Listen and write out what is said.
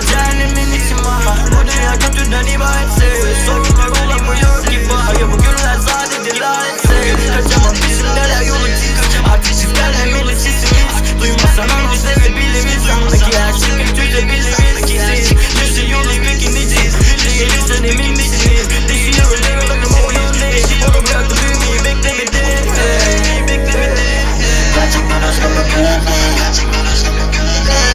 Cehennemin içi mahal Bu dünya kötüden ibaretsiz Sorun